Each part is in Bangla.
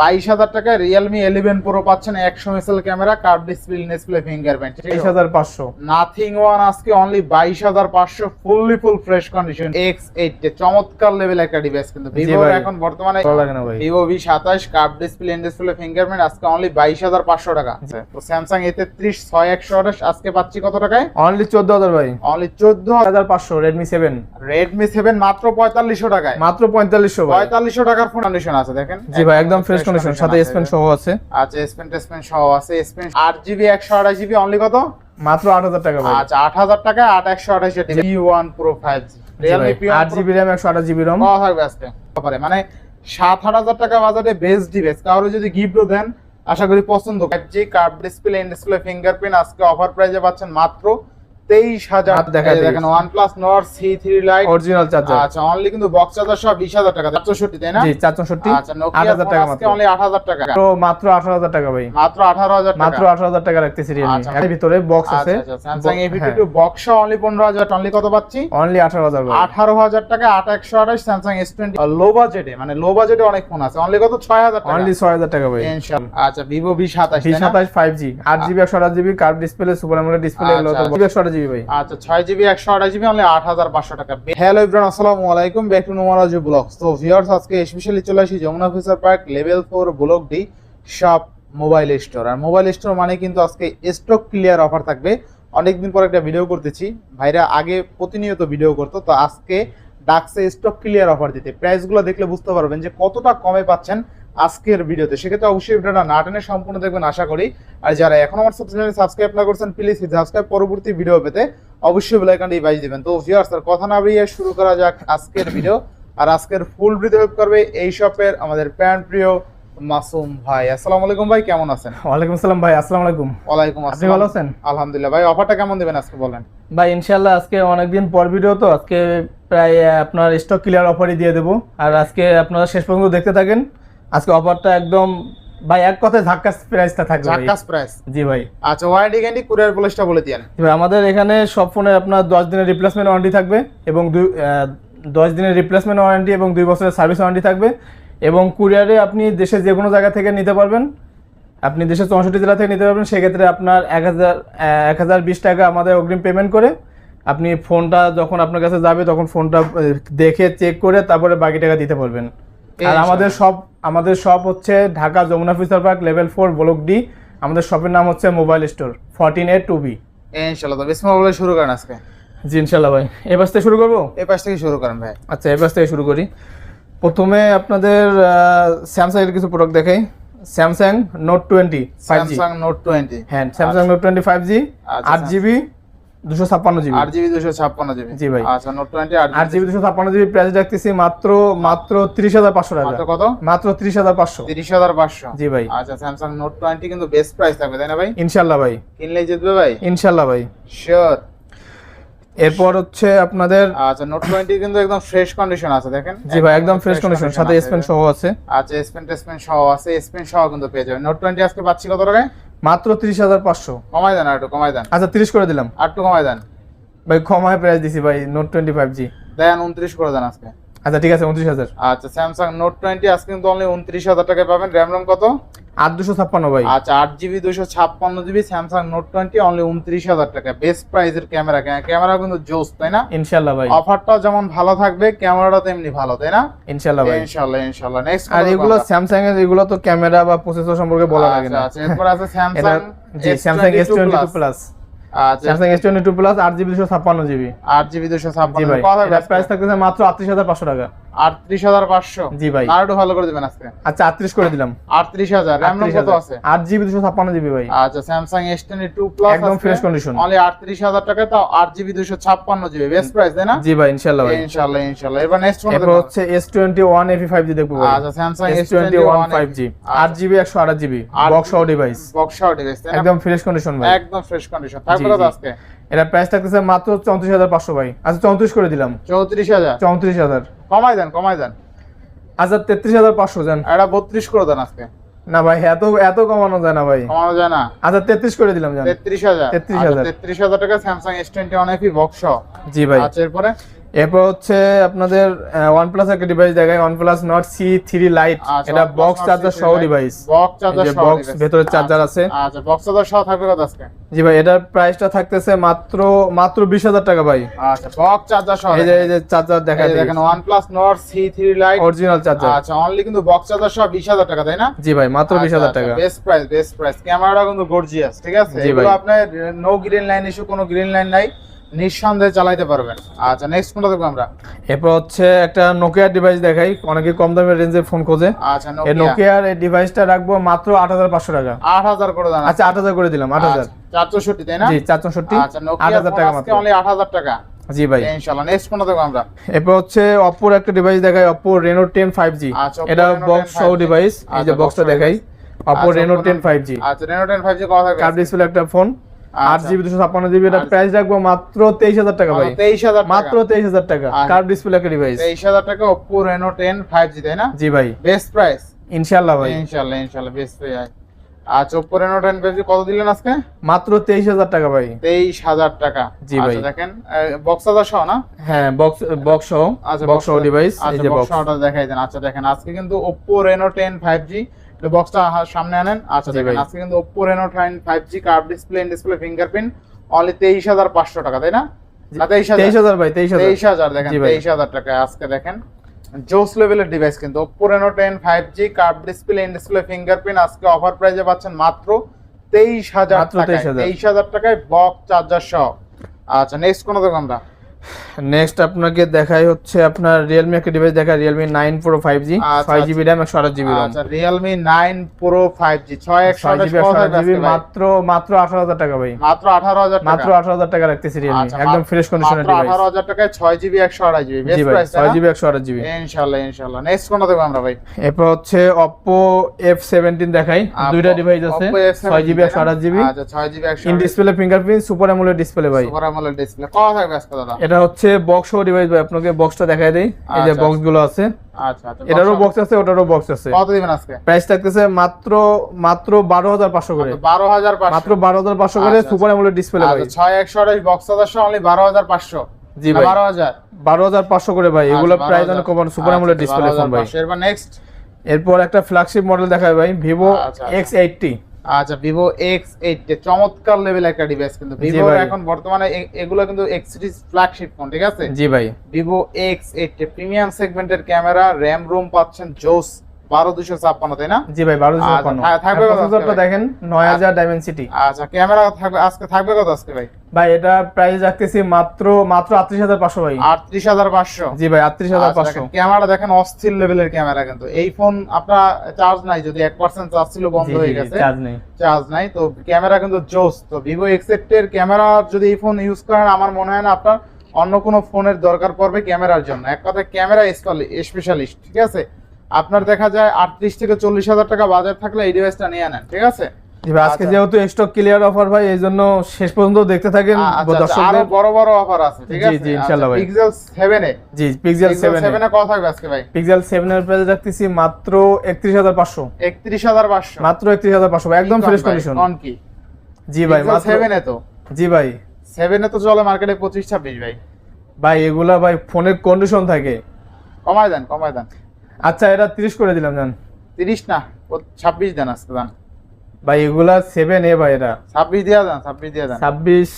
বাইশ হাজার টাকায় রিয়েলমি ইলেভেন প্রো পাচ্ছেন একশো মেসেল ক্যামেরা ডিসপ্লে ডিসপ্লে ফিঙ্গারপ্রিন্ট তেইশ হাজার পাঁচশো। নাথিং ওয়ান আজকে অনলি বাইশ হাজার পাঁচশো fully full fresh condition X eight চমৎকার লেভেল একটা ডিভাইস কিন্তু। ভিভো এখন বর্তমানে ভিভো ভি সাতাশ ডিসপ্লে ডিসপ্লে ফিঙ্গারপ্রিন্ট আজকে অনলি বাইশ হাজার পাঁচশো টাকা। তো স্যামসাং এ তেত্রিশ ছয় একশো আঠাশ আজকে পাচ্ছি কত টাকায়? অনলি চোদ্দ হাজার ভাই। অনলি চোদ্দ হাজার পাঁচশো রেডমি সেভেন রেডমি সেভেন মাত্র পঁয়তাল্লিশশো টাকায়। মাত্র পঁয়তাল্লিশশো পঁয়তাল্লিশশো টাকার ফোন কন্ডিশন আছে দেখেন। জি ভাই একদম ফ্রেশ কন্ডিশন সাথে। স্পেন সহ আছে? আচ্ছা সহ আছে অনলি কত? মাত্র আট হাজার টাকা ভাই। আচ্ছা আট হাজার টাকা আট একশো আঠাশ জি। ওয়ান প্রো থাকবে আজকে। মানে সাত আট হাজার টাকা বাজারে বেস্ট ডিভাইস কারও যদি গিফটও দেন আশা করি পছন্দ। Five G curve display in display fingerprint আজকে অফার প্রাইজে পাচ্ছেন মাত্র তেইশ হাজার হাত দেখা এই দিয়েছে। দেখেন OnePlus Nord C three lite original charger আচ্ছা অনলি কিন্তু বক্স চার্জার সব বিশ হাজার টাকা চৌষট্টি তাই না? জি চার চৌষট্টি আচ্ছা আট হাজার টাকা মাত্র। অনলি আট হাজার টাকা। তো মাত্র আঠারো হাজার টাকা ভাই। মাত্র আঠারো হাজার মাত্র টাকা আঠারো হাজার টাকা রাখতেছি রিয়েলমি আচ্ছা। এর ভিতরে বক্স আছে। আচ্ছা আচ্ছা Samsung A. Two box only পনেরো হাজার। অনলি কত পাচ্ছি? অনলি আঠারো হাজার আঠারো হাজার টাকা আট একশো আঠাশ স্যামসাং এস টোয়েন্টি লো বাজেটে মানে লো বাজেটে অনেক ফোন আছে। অনলি কত? ছয় হাজার টাকা। অনলি ছয় হাজার টাকা ভাই। আচ্ছা ভিভো ভি সাতাশ ভি সাতাশ ফাইভ জি আট জিবি একশো আঠাশ GB curve display super display এগুলো আচ্ছা, একশো আঠাশ জিবি ভাই। আচ্ছা ছয় জিবি একশো আঠাশ জিবি অনলি আট হাজার পাঁচশো টাকা। হ্যালো ইব্রান আসসালামু আলাইকুম। ব্যাক টু নোমারাজ ব্লগ তো ভিউয়ার্স আজকে স্পেশালি চলে আসি Jamuna future park level four block D shop mobile store আর মোবাইল স্টোর মানে কিন্তু আজকে স্টক ক্লিয়ার অফার থাকবে। অনেকদিন পর একটা ভিডিও করতেছি। ভাইরা আগে প্রতিনিয়ত ভিডিও করতো। তো আজকে ডাকসে স্টক ক্লিয়ার অফার দিতে। প্রাইসগুলো দেখলে বুঝতে পারবেন যে কতটা কমে পাচ্ছেন আজকের ভিডিওতে। সেক্ষেত্রে অবশ্যই ভিডিওটা না টেনে সম্পূর্ণ দেখবেন আশা করি। আর যারা এখন আমার চ্যানেল সাবস্ক্রাইব না করছেন প্লিজ সাবস্ক্রাইব পরবর্তী ভিডিও পেতে অবশ্যই বেল আইকনটি বাজিয়ে দিবেন। তো ভিউয়ার্স আর কথা না বেরিয়ে শুরু করা যাক আজকের ভিডিও আর আজকের ফুল ভিডিও হেল্প করবে এই শপের আমাদের প্যান প্রিয় মাসুম ভাই। আসসালামু আলাইকুম ভাই কেমন আছেন? ওয়ালাইকুম আসসালাম ভাই আসসালামু আলাইকুম। ওয়ালাইকুম আপনি আসসালাম। ভালো আছেন? আলহামদুলিল্লাহ। ভাই অফারটা কেমন দিবেন আজকে বলেন? ভাই ইনশাল্লাহ আজকে অনেকদিন পর ভিডিও তো আজকে প্রায় আপনার স্টক ক্লিয়ার অফারই দিয়ে দেবো। আর আজকে আপনারা শেষ পর্যন্ত দেখতে থাকেন। আজকে অফারটা একদম ভাই এক কথায় ধাক্কা প্রাইসটা থাকবে ভাই। জাক্কাস প্রাইস জি ভাই। আচ্ছা ওয়ারেন্টি গ্যারান্টি কুরিয়ার পলিশটা বলে দিয়েন ভাই, আমাদের এখানে সব ফোনে আপনার দশ দিনের রিপ্লেসমেন্ট ওয়ারেন্টি থাকবে এবং দুই আহ, দশ দিনের রিপ্লেসমেন্ট ওয়ারেন্টি এবং দুই বছরের সার্ভিস ওয়ারেন্টি থাকবে এবং কুরিয়ারে আপনি দেশের যে কোনো জায়গা থেকে নিতে পারবেন। আপনি দেশের চৌষট্টি জেলা থেকে নিতে পারবেন সেক্ষেত্রে আপনার এক হাজার এক হাজার বিশ টাকা আমাদের অগ্রিম পেমেন্ট করে আপনি ফোনটা যখন আপনার কাছে যাবে তখন ফোনটা দেখে চেক করে তারপরে বাকি টাকা দিতে পারবেন। আর আমাদের সব আমাদের শপ হচ্ছে Dhaka Jamuna future park level four block D. আমাদের শপের নাম হচ্ছে mobile store fourteen A two B বিসমিল্লাহ বলে শুরু করেন আজকে। জি ইনশাল্লাহ ভাই। এ পাশ থেকে শুরু করব? এ পাশ থেকে শুরু করেন ভাই। আচ্ছা এ পাশ থেকে শুরু করি। প্রথমে আপনাদের স্যামসাং এর কিছু প্রোডাক্ট দেখাই। Samsung note twenty Samsung note twenty হ্যাঁ Samsung note twenty five G আট জিবি জিবি। জি ভাই। আচ্ছা নোট জিবি। জিবি প্রাইস রাখতেছি মাত্র মাত্র তিরিশ হাজার পাঁচশো টাকা। মাত্র কত? মাত্র জি ভাই। আচ্ছা স্যামসাং নোট টোয়েন্টি কিন্তু বেস্ট প্রাইস থাকবে তাই না ভাই? ইনশাল্লাহ ভাই। কিনলেই জিতবে ভাই? ইনশাল্লাহ ভাই। শিওর এরপর হচ্ছে আপনাদের আচ্ছা নোট টোয়েন্টি কিন্তু একদম ফ্রেশ কন্ডিশন আছে দেখেন। জি ভাই একদম ফ্রেশ কন্ডিশন সাথে স্পেন সহ আছে। আচ্ছা স্পেন টেসপেন সহ আছে স্পেন সহ কিন্তু পেয়ে যাবেন। নোট টোয়েন্টি আজকে পাচ্ছি কত টাকায়? মাত্র তিরিশ হাজার পাঁচশো। কমাই দেন একটু কমাই দেন। আচ্ছা তিরিশ করে দিলাম। একটু কমাই দেন। ভাই ক্ষমায় প্রাইস দিছি ভাই নোট টোয়েন্টি ফাইভ জি। দেন উনত্রিশ করে দেন আজকে। আচ্ছা ঠিক আছে উনত্রিশ হাজার। আচ্ছা স্যামসাং নোট টোয়েন্টি আজকে কিন্তু অনলি উনত্রিশ হাজার টাকায় পাবেন। র্যাম রম কত? আট দুশো ছাপ্পান্ন ভাই। আচ্ছা আট জিবি দুশো ছাপ্পান্ন GB Samsung note twenty only উনত্রিশ হাজার টাকা। বেস্ট প্রাইসের ক্যামেরা ক্যামেরা কিন্তু জোস তাই না? ইনশাল্লাহ ভাই। অফারটা যেমন ভালো থাকবে ক্যামেরাটা তেমনি ভালো তাই না? ইনশাল্লাহ ভাই। ইনশাআল্লাহ ইনশাআল্লাহ। নেক্সট আর এগুলো স্যামসাং এর এগুলো তো ক্যামেরা বা প্রসেসর সম্পর্কে বলা লাগে না। আচ্ছা এরপর আছে Samsung G Samsung S twenty plus আচ্ছা। জিবি আট জিবি দুশো জি ছাপ্পান্ন। ভাই। কথা প্রাইস থাকতেছে মাত্র আটত্রিশ হাজার পাঁচশো টাকা। আটত্রিশ হাজার পাঁচশো। জি ভাই। আর একটু ভালো করে দিবেন আজকে। আচ্ছা আটত্রিশ করে দিলাম। আটত্রিশ হাজার র্যাম কত আছে? আট জিবি দুশো ছাপ্পান্ন জিবি ভাই। আচ্ছা Samsung S twenty two plus একদম ফ্রেশ কন্ডিশন অনলি আটত্রিশ হাজার টাকা তাও আট জিবি দুশো ছাপ্পান্ন জিবি বেস্ট প্রাইস তাই না? জি ভাই ইনশাল্লাহ ইনশাআল্লাহ এবার নেক্সট ফোন এরপর হচ্ছে S twenty one FE five G দেখব আচ্ছা Samsung S twenty one five G আট জিবি একশো আঠাশ GB box device box device একদম ফ্রেশ কন্ডিশন ভাই। একদম ফ্রেশ কন্ডিশন থাকবে। আজকে? এটা প্রাইস থাকতেছে মাত্র চৌত্রিশ হাজার পাঁচশো ভাই। আচ্ছা চৌত্রিশ করে দিলাম। চৌত্রিশ হাজার। চৌত্রিশ হাজার। কমাই দেন কমাই দেন। আচ্ছা তেত্রিশ হাজার পাঁচশো যান এটা বত্রিশ করে দেন আজকে। না ভাই এত এত কমানো যায় না ভাই। কমানো যায় না। আচ্ছা তেত্রিশ করে দিলাম জান। তেত্রিশ হাজার। 33,000 তেত্রিশ হাজার টাকা Samsung S twenty FE box G ভাই। আচ্ছা এরপরে? এরপর হচ্ছে আপনাদের ওয়ান প্লাস একটা ডিভাইস দেখায় OnePlus Nord C three lite আচ্ছা, এটা বক্স চার্জার C3 সহ ডিভাইস বক্স চার্জার সহ device। ভেতরে charger আছে। আচ্ছা বক্স চার্জার সহ থাকবে কত আজকে? জি ভাই এটার প্রাইসটা থাকতেছে মাত্র মাত্র বিশ হাজার টাকা ভাই। আচ্ছা বক্স চার্জার সহ এই যে এই যে চার্জার দেখেন OnePlus Nord C3 Lite original charger আচ্ছা অনলি কিন্তু বক্স চার্জার সহ 20000 টাকা তাই না? জি ভাই মাত্র বিশ হাজার টাকা। বেস্ট প্রাইস বেস্ট প্রাইস ক্যামেরাটা কিন্তু গর্জিয়াস ঠিক আছে? এগুলো। আপনার নো গ্রিন লাইন ইস্যু কোনো গ্রিন লাইন নাই। নিঃসন্দেহে চালাইতে পারবেন। আচ্ছা নেক্সট কোনটা দেখব আমরা? এরপর হচ্ছে একটা নোকিয়ার ডিভাইস দেখাই অনেকে কম দামের রেঞ্জের ফোন খোঁজে। আচ্ছা এই নোকিয়ার এই ডিভাইসটা রাখব মাত্র আট হাজার পাঁচশো টাকা। 8000 করে দেন আচ্ছা আট হাজার করে দিলাম আট হাজার। চার চৌষট্টি তাই না? জি চার চৌষট্টি আচ্ছা আট নোকিয়া হাজার টাকা মাত্র। অনলি 8000 টাকা। জি ভাই। ইনশাআল্লাহ নেক্সট কোনটা দেখব আমরা? এরপর হচ্ছে অপ্পোর একটা ডিভাইস দেখাই Oppo Reno ten five G আচ্ছা, Oppo এটা বক্স 10 সহ ডিভাইস এই যে আচ্ছা, বক্সটা দেখাই। আচ্ছা, Reno Oppo ten Reno- five G আচ্ছা রেনো 10 5G কত থাকবে? কার্ড ডিসপ্লে একটা ফোন আট আচ্ছা। জিবি দুশো ছাপ্পান্ন জিবি এটা আচ্ছা। প্রাইস রাখব মাত্র তেইশ হাজার টাকা ভাই। 23000 মাত্র তেইশ হাজার টাকা। আচ্ছা। ডিসপ্লে একটা ডিভাইস 23000 টাকা Oppo Reno 10 5G তাই না? জি ভাই। বেস্ট প্রাইস ইনশাল্লাহ ভাই। ইনশাআল্লাহ ইনশাআল্লাহ বেস্ট প্রাইস আচ্ছা Oppo Reno 10 5G কত দিলেন আজকে? মাত্র তেইশ হাজার টাকা ভাই। তেইশ হাজার টাকা। জি ভাই। আচ্ছা, দেখেন বক্স সহ না? হ্যাঁ বক্স বক্স সহ। আচ্ছা বক্স সহ ডিভাইস আচ্ছা বক্স বক্স সহটা দেখাই দেন। আচ্ছা দেখেন আজকে কিন্তু Oppo Reno 10 5G বক্সটা সামনে আনেন। আচ্ছা জি দেখেন। আজকে কিন্তু Oppo Reno 10 5G curve display in display fingerprint only তেইশ হাজার পাঁচশো টাকা তাই না? না তেইশ হাজার। ভাই তেইশ হাজার। দেখেন জি ভাই। তেইশ হাজার টাকা আজকে দেখেন। জোস লেভেলের ডিভাইস কিন্তু Oppo Reno 10 5G curve display in display fingerprint আজকে অফার প্রাইসে পাচ্ছেন মাত্র তেইশ হাজার 23,000 তেইশ হাজার। টাকায় বক্স চার্জার সহ। আচ্ছা নেক্সট কোন আমরা নেক্সট আপনাকে দেখাই হচ্ছে আপনার রিয়েলমি একটা ডিভাইস দেখা Realme nine pro five G ছয় জিবি র্যাম একশো আঠাশ জিবি র্যাম আচ্ছা Realme nine pro five G ছয় একশো জিবি মাত্র মাত্র আঠারো হাজার টাকা ভাই। মাত্র আঠারো হাজার মাত্র আঠারো হাজার টাকা রাখতেছি রিয়েলমি আচ্ছা, একদম ফ্রেশ কন্ডিশনের ডিভাইস আঠারো হাজার টাকায় ছয় জিবি একশো আঠাশ জিবি জি বেস্ট ভাই প্রাইস ছয় জিবি একশো আঠাশ জিবি ইনশাল্লাহ ইনশাল্লাহ। নেক্সট কোনটা আমরা ভাই? এরপর হচ্ছে এফ সেভেন্টিন দেখাই। দুইটা ডিভাইস আছে Oppo F17 ছয় জিবি একশো আঠাশ জিবি আচ্ছা ছয় জিবি একশো in display fingerprint super AMOLED display ভাই। সুপার আমলের ডিসপ্লে কত থাকবে আজকে দাদা? এটা হচ্ছে বক্স সহ ডিভাইস ভাই আপনাকে বক্সটা দেখাই দেই। এই যে আচ্ছা, বক্সগুলো আছে। আচ্ছা আচ্ছা। এটারও বক্স আছে ওটারও বক্স আছে। কত দিবেন আজকে? প্রাইস থাকতেছে মাত্র মাত্র বারো হাজার পাঁচশো করে। বারো হাজার মাত্র বারো হাজার পাঁচশো করে আচ্ছা, সুপার অ্যামোলেড ডিসপ্লে ভাই আচ্ছা ছয় একশো আঠাশ বক্স হাজার অনলি বারো হাজার পাঁচশো। জি ভাই। বারো হাজার। বারো হাজার পাঁচশো করে ভাই এগুলো আচ্ছা, প্রাইস অনেক কমান সুপার অ্যামোলেড আচ্ছা, ডিসপ্লে ফোন ভাই। এরপর নেক্সট এরপর একটা ফ্ল্যাগশিপ মডেল দেখায় ভাই ভিভো আচ্ছা, আচ্ছা। ভিভো এক্স এইট চমৎকার লেভেল একটা ডিভাইস কিন্তু ভিভো। এখন বর্তমানে এগুলো কিন্তু এক্স সিরিজ ফ্ল্যাগশিপ ফোন ঠিক আছে জি ভাই ভিভো এক্স এইট প্রিমিয়াম সেগমেন্টের ক্যামেরা র্যাম রুম পাচ্ছেন জোস বারো দুশো ছাপ্পান্ন তাই না? জি ভাই বারো আচ্ছা? দেখেন নয় হাজার আচ্ছা। ক্যামেরা থাকবে আজকে থাকবে কত আজকে ভাই? ভাই এটা প্রাইস রাখতেছি মাত্র মাত্র আটত্রিশ হাজার পাঁচশো ভাই। আটত্রিশ হাজার পাঁচশো? জি ভাই আটত্রিশ হাজার পাঁচশো। ক্যামেরা দেখেন অস্থির লেভেলের ক্যামেরা কিন্তু। এই ফোন আপনার চার্জ নাই যদি এক পার্সেন্ট চার্জ ছিল বন্ধ হয়ে গেছে। চার্জ নেই। চার্জ নাই তো ক্যামেরা কিন্তু জোস। তো ভিভো এক্সেপ্টের ক্যামেরা যদি এই ফোন ইউজ করেন আমার মনে হয় না আপনার অন্য কোনো ফোনের দরকার পড়বে ক্যামেরার জন্য। এক কথা ক্যামেরা স্পেশালিস্ট ঠিক আছে? আপনার দেখা যায় আটত্রিশ থেকে চল্লিশ হাজার টাকা বাজার থাকলে এই ডিভাইসটা নিয়ে নেন ঠিক আছে? আজকে আচ্ছা। যেহেতু স্টক ক্লিয়ার অফার ভাই এই জন্য শেষ পর্যন্ত দেখতে থাকেন আচ্ছা, আচ্ছা, আরও বড় বড় অফার আছে ঠিক আছে? জি, ইনশাল্লাহ ভাই। পিক্সেল সেভেনে জি পিক্সেল সেভেন সেভেনে কত থাকবে আজকে ভাই? পিক্সেল সেভেন এর প্রাইস রাখতেছি মাত্র একত্রিশ হাজার পাঁচশো। একত্রিশ হাজার পাঁচশো। মাত্র একত্রিশ হাজার পাঁচশো একদম ফ্রেশ কন্ডিশন কন কি? জি ভাই মাত্র সেভেনে তো। জি ভাই। সেভেনে তো চলে মার্কেটে পঁচিশ ছাব্বিশ ভাই। ভাই এগুলা ভাই ফোনের কন্ডিশন থাকে। কমায় দেন কমায় দেন। আচ্ছা এটা তিরিশ করে দিলাম জান। তিরিশ না ছাব্বিশ দেন আজকে দেন ভাই এগুলা সেভেন এ ভাই এটা। ছাব্বিশ দিয়া দেন ছাব্বিশ দিয়া দেন। ছাব্বিশ।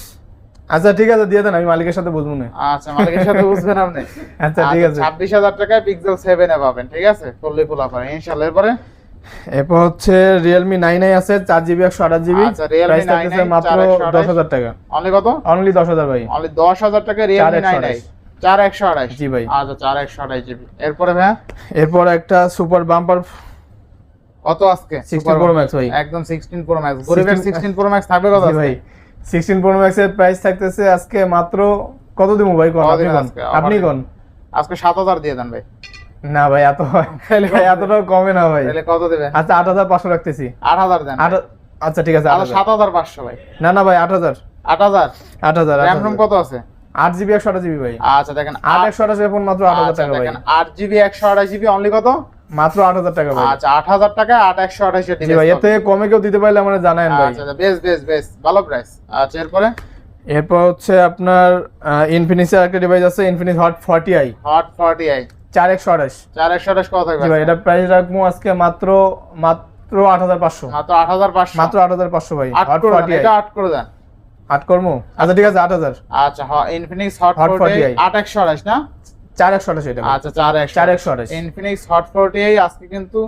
আচ্ছা ঠিক আছে দিয়ে দেন আমি মালিকের সাথে বুঝব না। আচ্ছা মালিকের সাথে বুঝবেন আপনি। আচ্ছা ঠিক আছে। ছাব্বিশ হাজার টাকায় পিক্সেল সেভেন এ পাবেন ঠিক আছে? ফুললি ফুল অফার ইনশাল্লাহ এরপরে? এরপর হচ্ছে রিয়েলমি নাইন আই আছে চার জিবি একশো আঠাশ জিবি আচ্ছা, Realme প্রাইস 9i থাকতেছে মাত্র 4128 দশ হাজার টাকা। অনলি কত? অনলি দশ হাজার ভাই। অনলি দশ হাজার টাকা রিয়েলমি নাইন আই 4128 চার একশো আড়াইশ। জি ভাই। আচ্ছা চার একশো আড়াইশ জিবি। এরপরে ভাইয়া? এরপর একটা সুপার বাম্পার কত আজকে? 16 Pro Max ভাই। একদম সিক্সটিন প্রো ম্যাক্স গরিবের 16 প্রো ম্যাক্স থাকবে কত? ভাই। সিক্সটিন প্রো ম্যাক্স এর প্রাইস থাকতেছে আজকে মাত্র কত দিব ভাই কোন? আপনি কোন? আজকে? আপনি কোন? আজকে সাত হাজার দিয়ে দেন ভাই। না ভাই এত ভাই এতটাও কমে না ভাই। তাহলে কত দেবেন? আচ্ছা আট হাজার পাঁচশো রাখতেছি। আট হাজার দেন। আট আচ্ছা ঠিক আছে আট তাহলে হাজার। সাত হাজার পাঁচশো ভাই। না না ভাই আট হাজার। আট হাজার? র্যাম রুম হাজার। কত আছে? আট জিবি একশো আঠাশ জিবি ভাই। আচ্ছা দেখেন আট একশো আঠাশ ফোন মাত্র আট হাজার টাকা দেখেন আট জিবি একশো আঠাশ জিবি অনলি কত? মাত্র আট হাজার টাকা ভাই। আচ্ছা আট হাজার টাকা আট একশো আঠাশ ভাই এর থেকে কমে কেউ দিতে পারলে আমরা জানায়েন ভাই। আচ্ছা বেশ বেশ বেশ ভালো প্রাইস আচ্ছা এরপরে? এরপর হচ্ছে আপনার ইনফিনিক্সের একটা ডিভাইস আছে Infinix hot forty i hot forty i চার একশো আঠাশ। চার একশো আঠাশ কত থাকবে ভাই এটা প্রাইস রাখব আজকে মাত্র মাত্র আট হাজার পাঁচশো। মাত্র আট হাজার পাঁচশো। মাত্র আট হাজার পাঁচশো ভাই আট করে দেন। আট কর্ম? আচ্ছা ঠিক আছে আট হাজার। আচ্ছা Infinix hot Hot forty 40i আট একশো আঠাশ না? চার একশো আঠাশ এটা। আচ্ছা চার একশো চার একশো আঠাশ। ইনফিনিক্স হট ফোরটি আজকে কিন্তু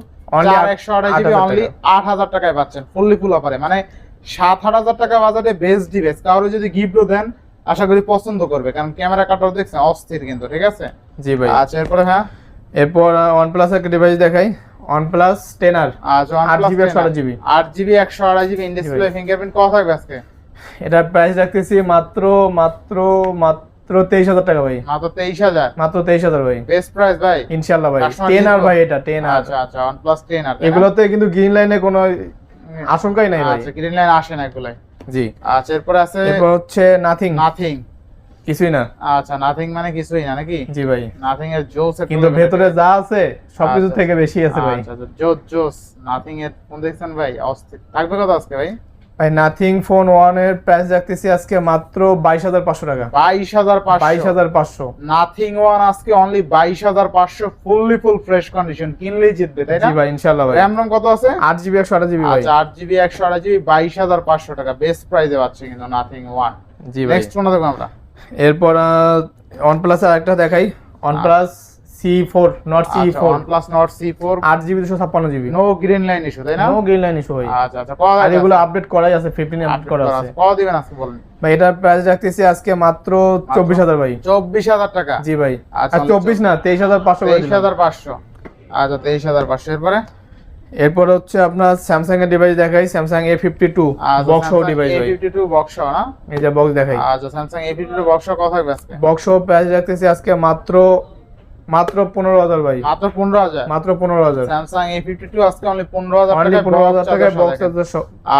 চার একশো আঠাশ আট জিবি অনলি আট হাজার টাকায় পাচ্ছেন ফুললি ফুল অফারে মানে সাত আট হাজার টাকা বাজারে বেস্ট ডিভাইস কারও যদি গিফটও দেন আশা করি পছন্দ করবে। কারণ ক্যামেরা কাটার দেখছেন অস্থির কিন্তু ঠিক আছে? জি ভাই। আচ্ছা এরপরে হ্যাঁ? এরপর একটা ডিভাইস দেখাই। টেন আর আচ্ছা আট GB, একশো আঠাশ GB আট জিবি একশো আড়াই জিবি ইন ডিসপ্লে ফিঙ্গারপ্রিন্ট কত থাকবে আজকে? এটার প্রাইস রাখতেছি মাত্র মাত্র মাত্র তেইশ হাজার টাকা ভাই। মাত্র তেইশ হাজার? মাত্র তেইশ হাজার ভাই। বেস্ট প্রাইস ভাই? ইনশাল্লাহ ভাই। টেন আর ভাই এটা টেন আর। আচ্ছা আচ্ছা ওয়ান প্লাস টেন আর এগুলোতে কিন্তু গ্রিন লাইনে কোনো আশঙ্কাই নাই ভাই। আচ্ছা গ্রিন লাইন আসে না এগুলাই জি। আচ্ছা এরপরে আছে এরপর হচ্ছে নাথিং নাথিং কিছুই না। আচ্ছা নাথিং মানে কিছুই না নাকি? জি ভাই। নাথিং এর জোস কিন্তু ভেতরে যা আছে সবকিছু আচ্ছা। থেকে বেশি আছে ভাই। আচ্ছা জোস জোস। নাথিং এর ফোন দেখছেন ভাই? অস্থির। থাকবে কত আজকে ভাই? ভাই নাথিং ফোন ওয়ানের প্রাইস রাখতেছি আজকে মাত্র বাইশ হাজার পাঁচশো টাকা। বাইশ হাজার বাইশ হাজার পাঁচশো। নাথিং ওয়ান আজকে অনলি বাইশ হাজার পাঁচশো ফুললি ফুল ফ্রেশ কন্ডিশন কিনলেই জিতবে তাই না? ভাই ইনশাল্লাহ ভাই। র্যাম কত আছে? আট জিবি একশো আঠাশ জিবি ভাই। আচ্ছা আট জিবি একশো আঠাশ জিবি বাইশ হাজার পাঁচশো টাকা। বেস্ট প্রাইসে পাচ্ছে কিন্তু নাথিং ওয়ান জি ভাই। নেক্সট ফোনটা দেখব আমরা। এরপর ওয়ানপ্লাস আর একটা দেখাই। One plus Nord C four আট জিবি দুশো ছাপ্পান্ন GB no green line issue তাই না? নো গ্রিন লাইন ইস্যু ভাই। আচ্ছা আচ্ছা কত আর এগুলো আপডেট করাই আছে ফিফটিন আপডেট করা আছে। কত দিবেন আজকে বলেন। ভাই এটার প্রাইস রাখতেছি আজকে মাত্র চব্বিশ হাজার ভাই। চব্বিশ হাজার টাকা। জি ভাই। আচ্ছা, আর চব্বিশ না তেইশ হাজার পাঁচশো করে তেইশ দিলাম। হাজার পাঁচশো। আচ্ছা তেইশ হাজার পাঁচশো। এরপরে? হচ্ছে আপনার স্যামসাং এর ডিভাইস দেখাই Samsung A fifty two box device ভাই। ফিফটি টু বক্স না? এই যে বক্স দেখাই। আচ্ছা Samsung A fifty two box আজকে। বক্স প্রাইস রাখতেছি আজকে মাত্র মাত্র পনেরো হাজার ভাই। মাত্র পনেরো হাজার? মাত্র পনেরো হাজার। স্যামসাং এ ফিফটি টু আজকে অনলি পনেরো হাজার টাকা পনেরো হাজার টাকায় বক্স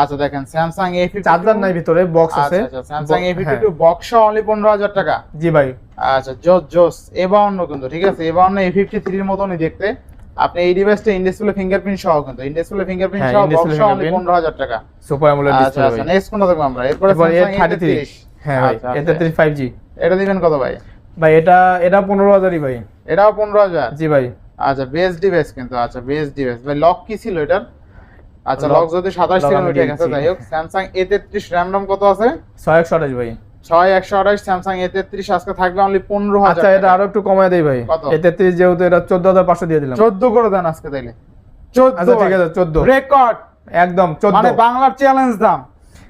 আচ্ছা দেখেন স্যামসাং এ ফিফটি চার্জার নাই ভিতরে বক্স আছে। আচ্ছা Samsung A fifty. Two box only পনেরো হাজার টাকা। জি ভাই। আচ্ছা জোস জোস। এ বাউন্ন কিন্তু ঠিক আছে? এ বাউন্ন এ ফিফটি থ্রির মতনই দেখতে। আপনি এই ডিভাইসটা ইন ফিঙ্গারপ্রিন্ট সহ কিন্তু ইন ফিঙ্গারপ্রিন্ট হ্যাঁ, সহ in-display বক্স অনলি পনেরো হাজার টাকা। সুপার অ্যামোলেড আচ্ছা ডিসপ্লে আচ্ছা নেক্সট কোনটা দেখব আমরা? এরপরে এরপর এ থার্টি থ্রি হ্যাঁ ভাই আচ্ছা, এ আচ্ছা। ফাইভ জি এটা দিবেন কত ভাই? ভাই এটা এটা পনেরো হাজারই ভাই। এটাও পনেরো হাজার? জি ভাই। আচ্ছা বেস্ট ডিভাইস কিন্তু আচ্ছা বেস্ট ডিভাইস। ভাই লক কি ছিল এটার? আচ্ছা লক যদি সাতাশ আমি উঠে গেছে। যাই হোক স্যামসাং এ তেত্রিশ র্যাম রম কত আছে? ছয় একশো আঠাশ ভাই। ছয় একশো আঠাশ স্যামসাং এ তেত্রিশ আজকে থাকবে অনলি পনেরো হাজার আচ্ছা এটা আরও একটু কমায় দেই ভাই? এ তেত্রিশ যেহেতু এটা চোদ্দ হাজার পাঁচশো দিয়ে দিলাম। চোদ্দ করে দেন আজকে তাইলে। চোদ্দ। আচ্ছা ঠিক আছে চোদ্দ। রেকর্ড একদম চোদ্দ। মানে বাংলার চ্যালেঞ্জ দাম।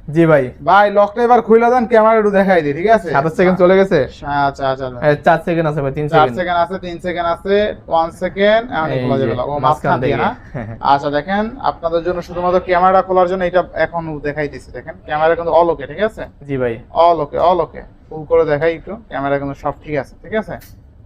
জি ভাই। ভাই লকটা এবার খুলে দেন ক্যামেরা একটু দেখাই দিই ঠিক আছে? সাতাশ সেকেন্ড চলে গেছে? আচ্ছা আচ্ছা আচ্ছা। এ, চার সেকেন্ড আছে ভাই তিন চার সেকেন্ড সেকেন্ড আছে তিন সেকেন্ড আছে ওয়ান সেকেন্ড এই খোলা যাবে ও মাঝখান দিয়ে না? আচ্ছা দেখেন আপনাদের জন্য শুধুমাত্র ক্যামেরা খোলার জন্য এটা এখন দেখাই দিছি দেখেন। ক্যামেরা কিন্তু অল ওকে ঠিক আছে? জি ভাই। অল ওকে অল ওকে ফুল করে দেখাই একটু ক্যামেরা কিন্তু সব ঠিক আছে ঠিক আছে?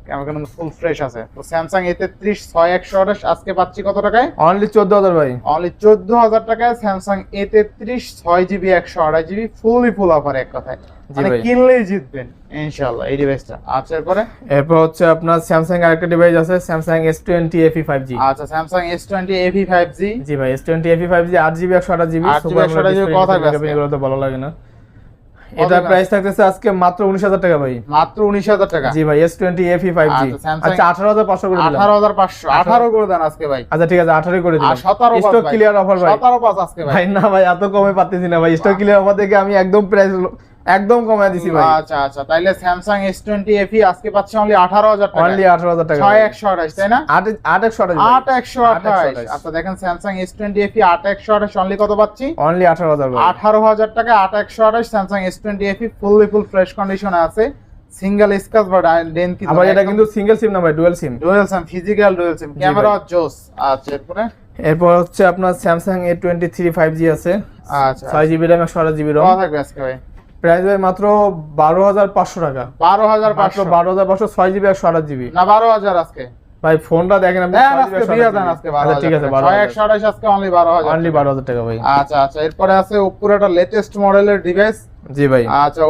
ক্যামেরা কিন্তু ফুল ফ্রেশ আছে। তো স্যামসাং এ তেত্রিশ ছয় একশো আঠাশ আজকে পাচ্ছি কত টাকায়? অনলি চোদ্দ হাজার ভাই। অনলি চোদ্দ হাজার টাকায় স্যামসাং এ তেত্রিশ ছয় জিবি একশো আড়াই জিবি ফুলই ফুল অফার এক কথায়। মানে কিনলেই জিতবেন ইনশাল্লাহ এই ডিভাইসটা আচ্ছা এরপরে? এরপর হচ্ছে আপনার স্যামসাং আরেকটা ডিভাইস আছে Samsung S twenty FE five G আচ্ছা স্যামসাং জি ভাই S twenty FE five G আট জিবি একশো আঠাশ জিবি 8GB 128GB কথা হবে এগুলো তো ভালো লাগে না। কত এটা প্রাইস থাকতেছে আজকে মাত্র উনিশ হাজার টাকা ভাই। মাত্র উনিশ হাজার টাকা। জি ভাই S twenty FE five G আচ্ছা, Samsung- আচ্ছা আঠারো হাজার পাঁচশো করে দিলাম। আঠারো হাজার পাঁচশো আঠারো করে দেন আজকে ভাই। আচ্ছা ঠিক আছে আঠারো করে আর দিলাম সতেরো পাঁচ স্টক ক্লিয়ার অফার ভাই। সতেরো পাঁচ আজকে ভাই। ভাই না ভাই এত কমে পাচ্ছি না ভাই। স্টক ক্লিয়ার অফার থেকে আমি একদম প্রাইস একদম কমায় দিছি ভাই। আচ্ছা আচ্ছা তাইলে স্যামসাং এস টোয়েন্টি এফি আজকে পাচ্ছে অনলি আঠারো হাজার টাকা। অনলি আঠারো হাজার টাকা ছয় ভাই। একশো আঠাশ তাই না? আট আট একশো আঠাশ আট একশো আঠাশ। আচ্ছা দেখেন স্যামসাং এস টোয়েন্টি এফি আট একশো আঠাশ অনলি কত পাচ্ছি? অনলি আঠারো হাজার ভাই। আঠারো হাজার টাকা আট একশো আঠাশ Samsung S twenty FE fully full fresh কন্ডিশনে আছে। সিঙ্গেল স্কাচ বা ডেন কি আবার এটা কিন্তু সিঙ্গেল সিম না ভাই dual SIM dual SIM physical dual SIM camera জোস। আচ্ছা এরপরে? এরপর হচ্ছে আপনার Samsung A twenty three five G আছে। আচ্ছা ছয় জিবি র্যাম একশো আঠাশ জিবি রম কত আজকে ভাই? প্রাইস ভাই মাত্র বারো হাজার পাঁচশো টাকা। বারো হাজার পাঁচশো। বারো হাজার পাঁচশো ছয় জিবি একশো আঠাশ জিবি। না বারো হাজার আজকে। ভাই ফোনটা দেখেন আপনি দেন 6GB আজকে 128 দিয়ে দেন আজকে বারো আচ্ছা, ঠিক আছে আজকে অনলি অনলি টাকা। ভাই। আচ্ছা আচ্ছা এরপরে আছে ওপ্পোর একটা লেটেস্ট মডেলের ডিভাইস জি ভাই। আচ্ছা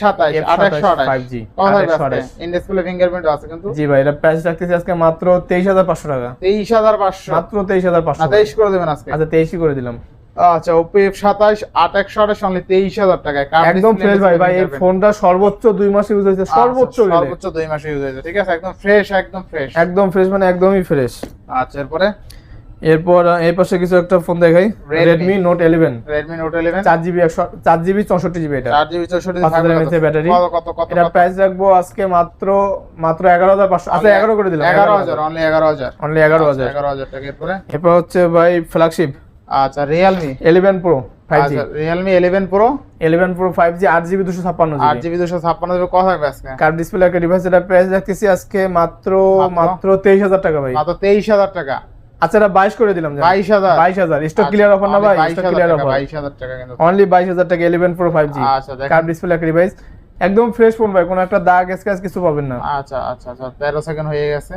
সাতাইশ F27 আট একশো আঠাশ। 5G কত থাকবে আজকে। 828 ইন ডিসপ্লে ফিঙ্গারপ্রিন্ট আছে কিন্তু। জি ভাই এটা প্রাইস রাখতেছি আজকে মাত্র তেইশ হাজার পাঁচশো টাকা। তেইশ হাজার পাঁচশো। মাত্র তেইশ হাজার পাঁচশো না তেইশ করে দেবেন আজকে। আচ্ছা তেইশই করে দিলাম। আচ্ছা ওপো এফ সাতাশ আট একশো আঠাশ অনলি তেইশ হাজার টাকায়। একদম ফ্রেশ ভাই ভাই এই ফোনটা সর্বোচ্চ দুই মাস ইউজ হয়েছে সর্বোচ্চ আচ্ছা, সর্বোচ্চ দুই মাস ইউজ হয়েছে ঠিক আছে? একদম ফ্রেশ একদম ফ্রেশ একদম ফ্রেশ মানে একদমই ফ্রেশ আচ্ছা এরপরে? এরপর এই পাশে কিছু একটা ফোন দেখাই। Redmi। Redmi Note eleven Redmi Note eleven চার জিবি একশো চার জিবি চৌষট্টি জিবি এটা। চার জিবি চৌষট্টি পাঁচ হাজার mAh ব্যাটারি। কত? কত কত এটা প্রাইস রাখব আজকে মাত্র মাত্র এগারো হাজার পাঁচশো। আচ্ছা এগারো করে দিলাম এগারো হাজার। অনলি এগারো হাজার। অনলি এগারো হাজার। এগারো হাজার টাকা এরপরে? এরপর হচ্ছে ভাই ফ্ল্যাগশিপ আচ্ছা Realme eleven pro five G আচ্ছা Realme eleven pro eleven pro five G আট জিবি দুশো ছাপ্পান্ন আট জিবি জিবি দুশো ছাপ্পান্ন জিবি কথা থাকবে আজকে? কার্ড ডিসপ্লে একটা ডিভাইস এটা প্রাইস রাখতেছি আজকে মাত্র মাত্র? মাত্র তেইশ হাজার টাকা ভাই। মাত্র তেইশ হাজার টাকা। আচ্ছা এটা বাইশ করে দিলাম বাইশ হাজার। বাইশ হাজার। স্টক ক্লিয়ার অফার না ভাই? স্টক ক্লিয়ার অফার বাইশ হাজার টাকা কিন্তু। অনলি বাইশ হাজার টাকা ইলেভেন প্রো ফাইভ জি আচ্ছা দেখেন। কার্ড ডিসপ্লে একটা ডিভাইস একদম ফ্রেশ ফোন ভাই কোনো একটা দাগ স্ক্র্যাচ কিছু পাবেন না। আচ্ছা আচ্ছা আচ্ছা তেরো সেকেন্ড হয়ে গেছে।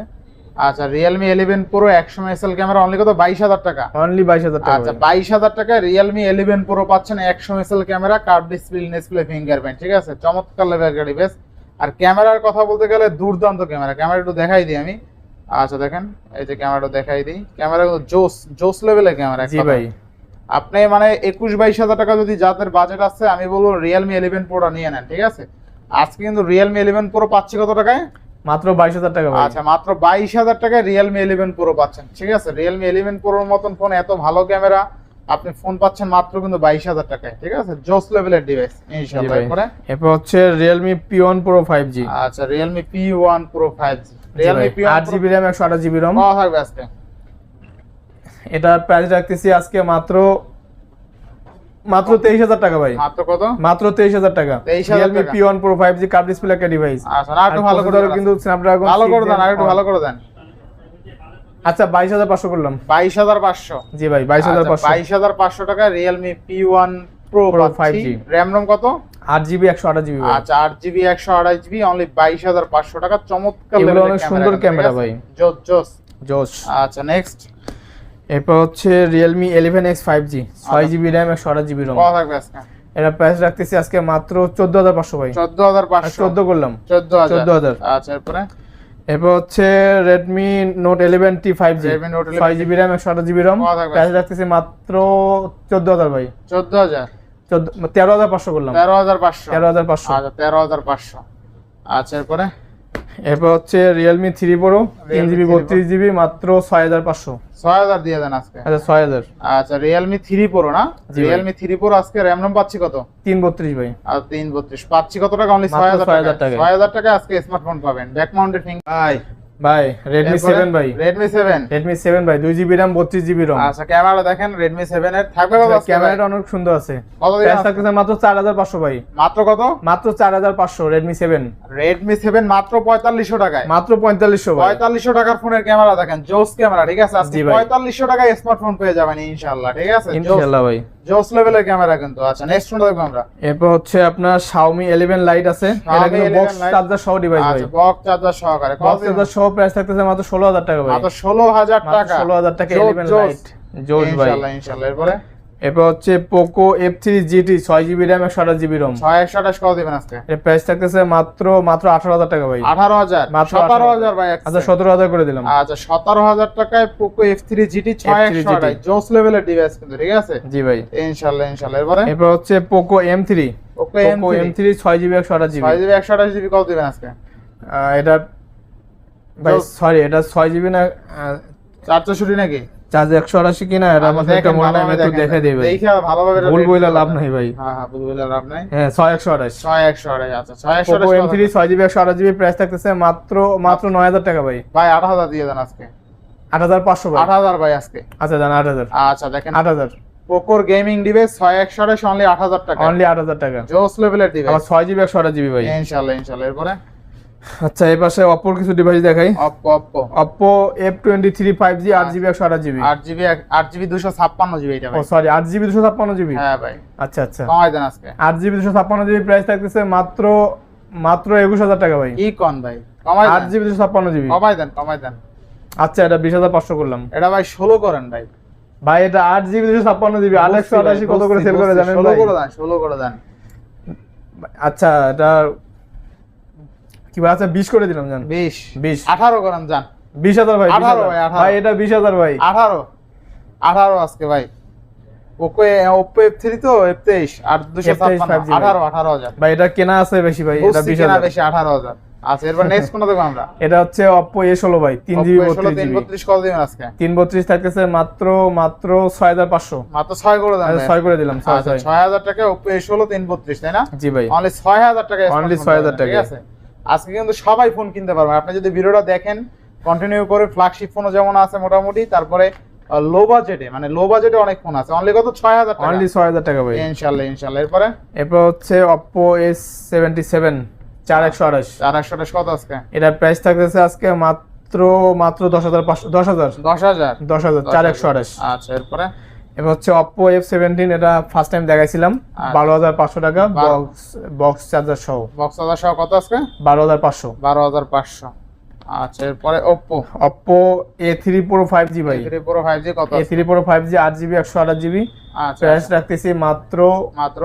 আচ্ছা রিয়েলমি ইলেভেন প্রো একশো মেগাপিক্সেল ক্যামেরা অনলি কত? বাইশ হাজার টাকা। অনলি বাইশ হাজার টাকা আচ্ছা বাইশ হাজার টাকা রিয়েলমি ইলেভেন প্রো পাচ্ছেন একশো megapixel camera curve display display fingerprint ঠিক আছে? চমৎকার লেভেল গাড়ি বেশ। আর ক্যামেরার কথা বলতে গেলে দুর্দান্ত ক্যামেরা ক্যামেরা একটু দেখাই দিই আমি। আচ্ছা দেখেন এই যে ক্যামেরাটা দেখাই দিই। ক্যামেরা জোস জোস লেভেলের ক্যামেরা জি ভাই। আপনি মানে একুশ বাইশ হাজার টাকা যদি যাদের বাজেট আছে আমি বলব রিয়েলমি ইলেভেন প্রোটা নিয়ে নেন ঠিক আছে? আজকে কিন্তু রিয়েলমি ইলেভেন প্রো পাচ্ছি কত টাকায়? মাত্র বাইশ হাজার টাকা আচ্ছা মাত্র বাইশ হাজার টাকায় রিয়েলমি ইলেভেন প্রো পাচ্ছেন। ঠিক আছে? রিয়েলমি ইলেভেন প্রোর মতন ফোন এত ভালো ক্যামেরা আপনি ফোন পাচ্ছেন মাত্র কিন্তু বাইশ হাজার টাকায়। ঠিক আছে? জোস লেভেলের ডিভাইস ইনশাআল্লাহ। এরপর? হচ্ছে Realme P one pro five G আচ্ছা Realme P one pro five G Realme P আট জিবি র্যাম একশো আঠাশ জিবি থাকবে আজকে। প্রাইস রাখতেছি আজকে মাত্র মাত্র তেইশ হাজার টাকা ভাই। মাত্র কত? মাত্র তেইশ হাজার টাকা। 23,000 রিয়েলমি টাকা। P one pro five G curved display একটা ডিভাইস আচ্ছা না একটু ভালো করে কিন্তু স্ন্যাপড্রাগন ভালো করে দেন আর একটু ভালো করে দেন। আচ্ছা বাইশ হাজার পাঁচশো করলাম। বাইশ হাজার পাঁচশো। জি ভাই বাইশ হাজার পাঁচশো। বাইশ হাজার পাঁচশো টাকা Realme P one pro Pro five 5G RAM ROM কত? আট জিবি একশো আঠাশ জিবি আচ্ছা আট জিবি একশো আঠাশ জিবি অনলি বাইশ হাজার পাঁচশো টাকা। চমৎকার অনেক সুন্দর আছে? ভাই। জোস জোস। জোস। আচ্ছা নেক্সট এরপর হচ্ছে Realme eleven X five G ছয় আচ্ছা। জিবি র্যাম একশো আঠাশ জিবি রম এটা প্রাইস রাখতেছি আজকে মাত্র চোদ্দ হাজার পাঁচশো ভাই। চোদ্দ হাজার পাঁচশো। চোদ্দ করলাম। চোদ্দ হাজার। 14,000 আচ্ছা এরপরে? এরপর হচ্ছে Redmi Note eleven T five G Redmi Note 11 ছয় জিবি র্যাম একশো আঠাশ জিবি রম? প্রাইস রাখতেছি মাত্র চোদ্দ হাজার ভাই। চোদ্দ হাজার। চোদ্দ তেরো হাজার পাঁচশো করলাম। তেরো হাজার পাঁচশো। তেরো হাজার পাঁচশো। আচ্ছা তেরো হাজার পাঁচশো। আচ্ছা এরপরে? এরপর হচ্ছে রিয়েলমি থ্রি প্রো তিন জিবি বত্রিশ জিবি মাত্র ছয় হাজার পাঁচশো। ছয় হাজার দিয়ে দেন আজকে? আচ্ছা ছয় হাজার। আচ্ছা রিয়েলমি থ্রি প্রো না? রিয়েলমি থ্রি প্রো আজকে র্যাম রম পাচ্ছি কত? তিন বত্রিশ ভাই। আর তিন বত্রিশ। পাচ্ছি কত টাকা? অনলি ছয় হাজার টাকা ছয় হাজার টাকা আজকে স্মার্টফোন পাবেন। ব্যাক মাউন্টেড ভাই ভাই রেডমি সেভেন ভাই। রেডমি সেভেন রেডমি সেভেন ভাই দুই জিবি র্যাম বত্রিশ জিবি রম আচ্ছা ক্যামেরা দেখেন রেডমি সেভেন এর। থাকবে কত ক্যামেরাটা অনেক সুন্দর আছে। কত দিন মাত্র চার হাজার পাঁচশো ভাই। মাত্র কত? মাত্র চার হাজার পাঁচশো রেডমি সেভেন রেডমি সেভেন মাত্র পঁয়তাল্লিশশো টাকায়। মাত্র পঁয়তাল্লিশশো ভাই। পঁয়তাল্লিশশো টাকার ফোনের ক্যামেরা দেখেন জোস ক্যামেরা ঠিক আছে? আজকে জি ভাই। পঁয়তাল্লিশশো টাকায় স্মার্টফোন পেয়ে যাবেন ইনশাল্লাহ ঠিক আছে? ইনশাল্লাহ ভাই। জোস লেভেলের ক্যামেরা কিন্তু আচ্ছা নেক্সট ফোন দেখব আমরা? এরপর হচ্ছে আপনার Xiaomi 11 লাইট আছে। এটা কিন্তু বক্স চার্জার সহ ডিভাইস ভাই। আচ্ছা বক্স চার্জার সহকারে। বক্স চার্জার সহ প্রাইস থাকতেছে মাত্র 16000 টাকা ভাই। মাত্র ষোলো হাজার মাত্র টাকা। 16000 টাকা জোস, 11 জোস। লাইট জোস ভাই। ইনশাআল্লাহ ইনশাআল্লাহ এরপরে? এরপর হচ্ছে Poco F3 GT 6GB RAM 128GB ROM ছয় একশো আঠাশ কত দিবেন আজকে? এর প্রাইস থাকতেছে মাত্র মাত্র 18000 টাকা ভাই। আঠারো হাজার? মাত্র সতেরো হাজার। ভাই আচ্ছা 17000 করে দিলাম। আচ্ছা সতেরো হাজার টাকায় পোকো এফ থ্রি জিটি ছয় F3 একশো আঠাশ। জোস লেভেলের ডিভাইস কিন্তু ঠিক আছে? জি ভাই। ইনশাল্লাহ ইনশাল্লাহ। এরপরে? এরপর হচ্ছে Poco M3 Poco M Poco M3 6GB 128GB ছয় জিবি একশো আঠাশ জিবি কত দিবেন আজকে? এটা ভাই সরি এটা ছয় জিবি না আহ, চার চৌষট্টি নাকি? চার্জ 180 কিনা এটা আচ্ছা, আমাদের একটা মনে ভালোভাবে একটু দেখে দেবে দেখে ভালোভাবে ভুল বইলা লাভ নাই ভাই। হ্যাঁ হ্যাঁ ভুল বইলা লাভ নাই। হ্যাঁ আচ্ছা প্রাইস থাকতেছে মাত্র মাত্র নয় হাজার টাকা ভাই। ভাই আট হাজার দিয়ে দেন আজকে। আট হাজার পাঁচশো ভাই। আট হাজার ভাই আজকে। আচ্ছা আট হাজার। আচ্ছা দেখেন। আট হাজার। পোকোর গেমিং ডিভাইস ছয় একশো আঠাশ অনলি আট হাজার টাকা। অনলি আট হাজার টাকা। জোস লেভেলের ডিভাইস ছয় জিবি একশো আঠাশ জিবি ভাই। ইনশাল্লাহ ইনশাল্লাহ এরপরে? আচ্ছা এই পাশে অপোর কিছু ডিভাইস দেখাই। Oppo Oppo Oppo F twenty three five G আট জিবি একশো আঠাশ জিবি আট জিবি আট জিবি দুশো ছাপ্পান্ন জিবি এটা সরি আট জিবি দুশো ছাপ্পান্ন জিবি হ্যাঁ ভাই। আচ্ছা আচ্ছা। কমাই দেন আজকে। আট জিবি দুশো ছাপ্পান্ন জিবি প্রাইস থাকতেছে মাত্র মাত্র একুশ হাজার টাকা ভাই। কি কন ভাই। কমাই আট জিবি দুশো ছাপ্পান্ন জিবি কমাই দেন কমাই দেন। আচ্ছা এটা বিশ হাজার পাঁচশো করলাম। এটা ভাই ষোলো করেন ভাই। ভাই এটা আট জিবি দুশো ছাপ্পান্ন জিবি আট একশো আঠাশি কত করে সেল করে জানেন ষোলো? করে দেন ষোলো করে দেন। আচ্ছা এটা কি বলে আচ্ছা বিশ করে দিলাম জান। বিশ। বিশ। আঠারো করেন যান বিশ হাজার ভাই বিশ 18 ভাই, 18 ভাই এটা ভাই। আজকে ভাই। পোকো ওপো এফ তো এফ তেইশ আর দুশো F23 5G ভাই। আঠারো আঠারো হাজার। ভাই এটা কেনা আছে বেশি ভাই এটা বুঝছি বিশ বেশি আঠারো হাজার। আচ্ছা এরপর নেক্সট কোনটা দেখব আমরা? এটা হচ্ছে ভাই Oppo A16 কত দিবেন আজকে। থাকতেছে মাত্র মাত্র ছয় হাজার পাঁচশো। মাত্র ছয় করে দেন ভাই। ছয় করে দিলাম ছয় আচ্ছা ছয়। ছয় হাজার টাকা ওপো এ ষোলো তিন তাই না? জি ভাই। অনলি ছয় হাজার টাকা smartphone 6,000 পাবেন, ঠিক আছে? আজকে কিন্তু সবাই ফোন কিনতে পারবেন আপনি যদি ভিডিওটা দেখেন কন্টিনিউ করে ফ্ল্যাগশিপ ফোনও যেমন আছে মোটামুটি তারপরে লো বাজেটে মানে লো বাজেটে অনেক ফোন আছে। অনলি কত? ছয় হাজার টাকা। অনলি ছয় হাজার টাকা ভাই। ইনশাল্লাহ ইনশাল্লাহ। এরপরে? এরপর হচ্ছে অপো এস সেভেন্টি সেভেন চার একশো আঠাশ। চার একশো কত আজকে? এটার প্রাইস থাকতেছে আজকে মাত্র মাত্র দশ হাজার পাঁচশো দশ হাজার। দশ হাজার দশ হাজার। চার একশো আঠাশ। আচ্ছা এরপরে? এবার হচ্ছে অপো এফ সেভেন্টিন এটা ফার্স্ট টাইম দেখাইছিলাম। আচ্ছা। বারো হাজার পাঁচশো টাকা বক্স বক্স চার্জার সহ। বক্স হাজার সহ কত আজকে? বারো হাজার পাঁচশো। বারো হাজার পাঁচশো। আচ্ছা এরপরে A three pro five G ভাই। থ্রি প্রো ফাইভ জি কত A three pro five G আট জিবি একশো আঠাশ জিবি আচ্ছা প্রাইস আচ্ছা। রাখতেছি মাত্র মাত্র?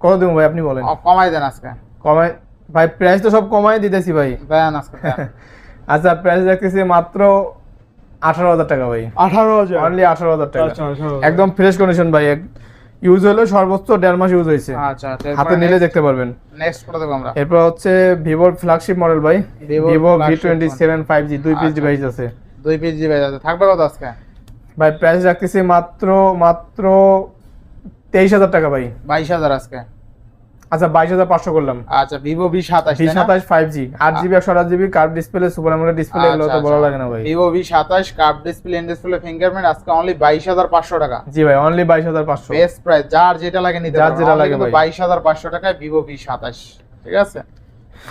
কত দেবো ভাই আপনি বলেন? কমাই দেন আজকে। কমাই ভাই প্রাইস তো সব কমাই দিতেছি ভাই। দেন আজকে আচ্ছা প্রাইস রাখতেছি মাত্র আঠারো হাজার টাকা ভাই। আঠারো হাজার? অনলি আঠারো হাজার টাকা। আচ্ছা। একদম ফ্রেশ কন্ডিশন ভাই। ইউজ হলো সর্বোচ্চ দেড় মাস ইউজ হয়েছে। আচ্ছা আচ্ছা হাতে নিলে দেখতে পারবেন। নেক্সট আমরা। এরপর হচ্ছে ভিভোর ফ্ল্যাগশিপ মডেল ভাই। Vivo V twenty seven five G দুই পিস আচ্ছা। ডিভাইস আছে। দুই পিস জিবি আছে। থাকবে কত আজকে? ভাই প্রাইস রাখতেছি মাত্র মাত্র তেইশ হাজার টাকা ভাই। বাইশ হাজার আজকে। আচ্ছা বাইশ হাজার পাঁচশো করলাম। আচ্ছা ভিভো ভি সাতাশ ভি সাতাশ ফাইভ জি আট জিবি একশো আট GB curve display super AMOLED display এগুলো তো বড় লাগে না ভাই। ভিভো ভি সাতাশ curve display in display fingerprint আজকে অনলি বাইশ হাজার পাঁচশো টাকা। জি ভাই অনলি বাইশ হাজার পাঁচশো। বেস্ট প্রাইস যার যেটা লাগে নিতে যার যেটা লাগে বাইশ হাজার পাঁচশো টাকায় ভিভো ভি সাতাশ ঠিক আছে?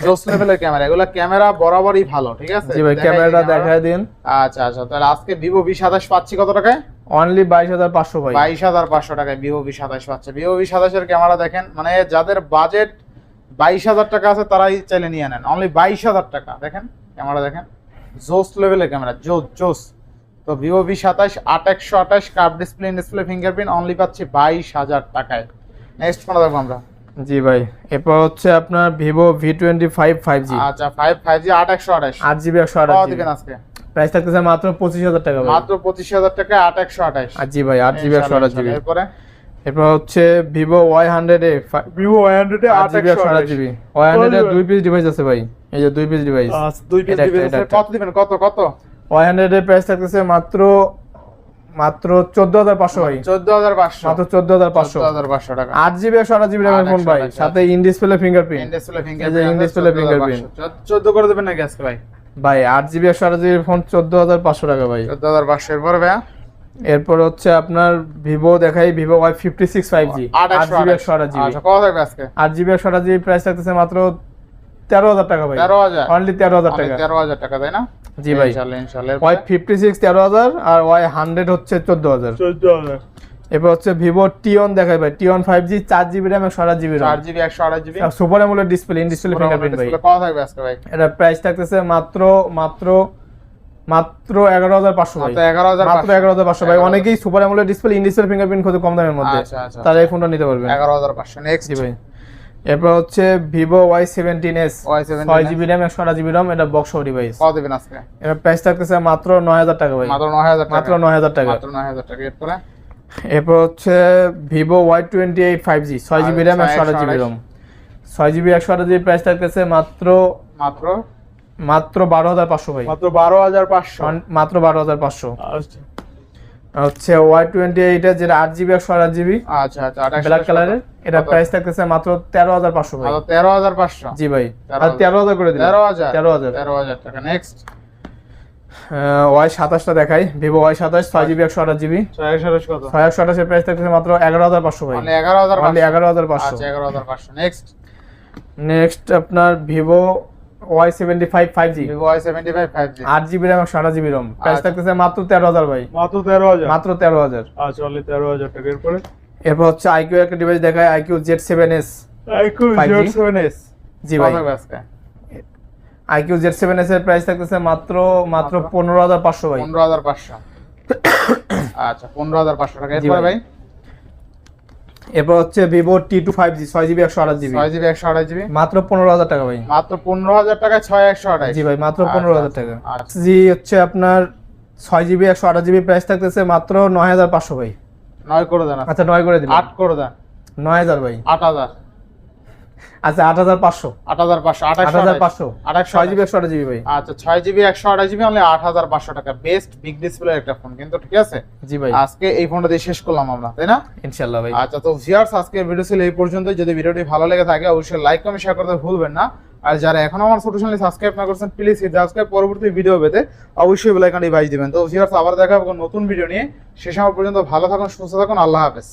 জোস লেভেলের ক্যামেরা এগুলো ক্যামেরা বরাবরই ভালো ঠিক আছে? জি ভাই ক্যামেরাটা ক্যামেরা। দেখায় দিন। আচ্ছা আচ্ছা তাহলে আজকে ভিভো ভি সাতাশ পাচ্ছি কত টাকায়? অনলি বাইশ হাজার পাঁচশো বাইশ হাজার পাঁচশো টাকায় ভিভো ভি সাতাশ পাচ্ছে। ভিভো ভি সাতাশের ক্যামেরা দেখেন মানে যাদের বাজেট বাইশ হাজার টাকা আছে তারাই চাইলে নিয়ে নেন। অনলি বাইশ হাজার টাকা দেখেন ক্যামেরা দেখেন। জোস লেভেলের ক্যামেরা জোস জোস। তো ভিভো ভি সাতাশ আট একশো আঠাশ curve display display fingerprint only পাচ্ছি বাইশ হাজার টাকায়। নেক্সট ফোন দেখব আমরা। জি ভাই এরপর হচ্ছে আপনার Vivo V twenty five five G আচ্ছা ফাইভ ফাইভ জি আট একশো আঠাশ। আট জিবি একশো আঠাশ দিবেন আজকে। প্রাইস থাকতেছে মাত্র পঁচিশ হাজার টাকা মাত্র পঁচিশ হাজার টাকায় আট একশো আঠাশ। আর জি ভাই আট জিবি একশো আঠাশ জিবি। এরপরে? এরপর হচ্ছে Vivo Y hundred A Vivo Y hundred আট জিবি একশো আঠাশ জিবি। ওয়াই হান্ড্রেড দুই পিস ডিভাইস আছে ভাই। এই যে দুই পিস ডিভাইস দুই পিস একটা। কত দিবেন? কত কত? ওয়াই হান্ড্রেড এর প্রাইস থাকতেছে মাত্র মাত্র চোদ্দ হাজার পাঁচশো ভাই। চোদ্দ হাজার পাঁচশো। মাত্র চোদ্দ হাজার পাঁচশো। হাজার পাঁচশো টাকা। আট জিবি একশো আঠাশ জিবি র্যামের ফোন ভাই। সাথে ইন ডিসপ্লে ফিঙ্গারপ্রিন্ট ইনডিসপ্লে এই যে in-display fingerprint। চোদ্দ করে দেবেন নাকি আজকে ভাই? ভাই আট জিবি একশো আঠাশ জিবি ফোন চোদ্দ হাজার পাঁচশো টাকা ভাই। চোদ্দ হাজার পাঁচশো এরপরে ভাইয়া? এরপর হচ্ছে আপনার ভিভো দেখাই Vivo Y fifty six five G. আট আট জিবি একশো আঠাশ জিবি। আচ্ছা কত আট জিবি একশো আঠাশ জিবি প্রাইস থাকতেছে মাত্র তেরো হাজার টাকা ভাই। তেরো হাজার? অনলি তেরো হাজার টাকা। তেরো হাজার টাকা তাই না? জি ভাই। ইনশাল্লাহ ইনশাল্লাহ। ওয়াই ফিফটি সিক্স তেরো হাজার আর ওয়াই হান্ড্রেড হচ্ছে চোদ্দ হাজার। চোদ্দ হাজার। এরপর হচ্ছে ভিভো টিওন দেখাই ভাই। টিওন ফাইভ জি চার জিবি র্যাম একশো আঠাশ জিবি চার জিবি একশো আঠাশ GB super AMOLED display in display fingerprint ভাই। কত থাকবে আজকে ভাই। এটা প্রাইস থাকতেছে মাত্র মাত্র মাত্র এগারো হাজার পাঁচশো ভাই। এগারো হাজার মাত্র এগারো হাজার পাঁচশো ভাই। অনেকেই super AMOLED display in display fingerprint খুঁজে কম দামের মধ্যে। আচ্ছা আচ্ছা তারা এই ফোনটা নিতে পারবেন। এগারো হাজার পাঁচশো নেক্সট ভাই। এরপর হচ্ছে ভিভো ওয়াই সেভেন্টিন এস ছয় জিবি র্যাম একশো আঠাশ জিবি র্যাম এটা বক্স ডিভাইস কত দেবেন আজকে। এর প্রাইস থাকতেছে মাত্র নয় হাজার টাকা ভাই। মাত্র নয় হাজার মাত্র নয় হাজার টাকা। মাত্র নয় হাজার টাকা। এরপরে হচ্ছে Vivo Y twenty eight five G ছয় জিবি র্যাম একশো আঠাশ জিবি রম ছয় জিবি একশো আঠাশ জিবি প্রাইস থাকতেছে মাত্র মাত্র? মাত্র বারো হাজার পাঁচশো ভাই। মাত্র বারো হাজার পাঁচশো? মাত্র বারো হাজার পাঁচশো। হচ্ছে ওয়াই টোয়েন্টি এইট যেটা আট জিবি একশো আঠাশ জিবি আচ্ছা আচ্ছা ব্ল্যাক কালারের এটা প্রাইস থাকতেছে মাত্র তেরো হাজার পাঁচশো ভাই। তেরো হাজার পাঁচশো? জি ভাই। তেরো হাজার করে দিন তেরো হাজার? তেরো হাজার। তেরো হাজার টাকা। নেক্সট ওয়াই সাতাশটা দেখাই। ভিভো ওয়াই সাতাশ ছয় জিবি একশো আঠাশ জিবি ছয় একশো আঠাশের প্রাইস থাকতেছে মাত্র এগারো হাজার পাঁচশো ভাই। মানে এগারো হাজার এগারো হাজার পাঁচশো। আচ্ছা এগারো হাজার পাঁচশো। নেক্সট নেক্সট আপনার Vivo Y seventy five five G Vivo Y seventy five five G আট জিবি র্যাম একশো আঠাশ জিবি রম প্রাইস আচ্ছা। থাকতেছে মাত্র তেরো হাজার ভাই। মাত্র তেরো হাজার? মাত্র তেরো হাজার। আচ্ছা অনলি তেরো হাজার টাকা। এরপরে? এরপর হচ্ছে আইকিউ একটা ডিভাইস দেখায় iQOO Z seven S iQOO 5G? Z seven S G ভাই। আইকিউ জেড সেভেন এস এর প্রাইস থাকতেছে মাত্র মাত্র পনেরো হাজার পাঁচশো ভাই। পনেরো হাজার পাঁচশো। আচ্ছা পনেরো হাজার পাঁচশো টাকা। ভাই। এরপর হচ্ছে Vivo T two five G ছয় জিবি একশো আঠাশ জিবি ছয় জিবি একশো আঠাশ জিবি মাত্র পনেরো হাজার টাকা ভাই। মাত্র পনেরো হাজার টাকা ছয় একশো আঠাশ। জি ভাই মাত্র আচ্ছা, পনেরো হাজার আচ্ছা, টাকা। আচ্ছা। জি হচ্ছে আপনার ছয় জিবি একশো আঠাশ জিবি প্রাইস থাকতেছে মাত্র নয় হাজার পাঁচশো ভাই। নয় করে দেন আচ্ছা। নয় করে দিন আট করে দেন। নয় হাজার ভাই। আট হাজার। আচ্ছা আট হাজার পাঁচশো। আট হাজার পাঁচশো আট হাজার পাঁচশো ছয় জিবি একশো আট জিবি ভাই। আচ্ছা ছয় জিবি একশো আঠাশ জিবি অনলি আট হাজার পাঁচশো টাকা। বেস্ট বিগ ডিসপ্লে একটা ফোন কিন্তু ঠিক আছে? জি ভাই। আজকে এই ফোনটা দিয়ে শেষ করলাম আমরা তাই না? ইনশাল্লাহ ভাই। আচ্ছা তো ভিউয়ার্স আজকের ভিডিও ছিল এই পর্যন্ত। যদি ভিডিওটি ভালো লেগে থাকে অবশ্যই লাইক কমেন্ট শেয়ার করতে ভুলবেন না। আর যারা এখনও আমার ছোট চ্যানেল সাবস্ক্রাইব না করছেন প্লিজ সাবস্ক্রাইব পরবর্তী ভিডিও পেতে অবশ্যই বেল আইকনটি বাজিয়ে দিবেন। তো ভিউয়ার্স আবার দেখা হবে নতুন ভিডিও নিয়ে। সে সময় পর্যন্ত ভালো থাকুন সুস্থ থাকুন আল্লাহ হাফেজ।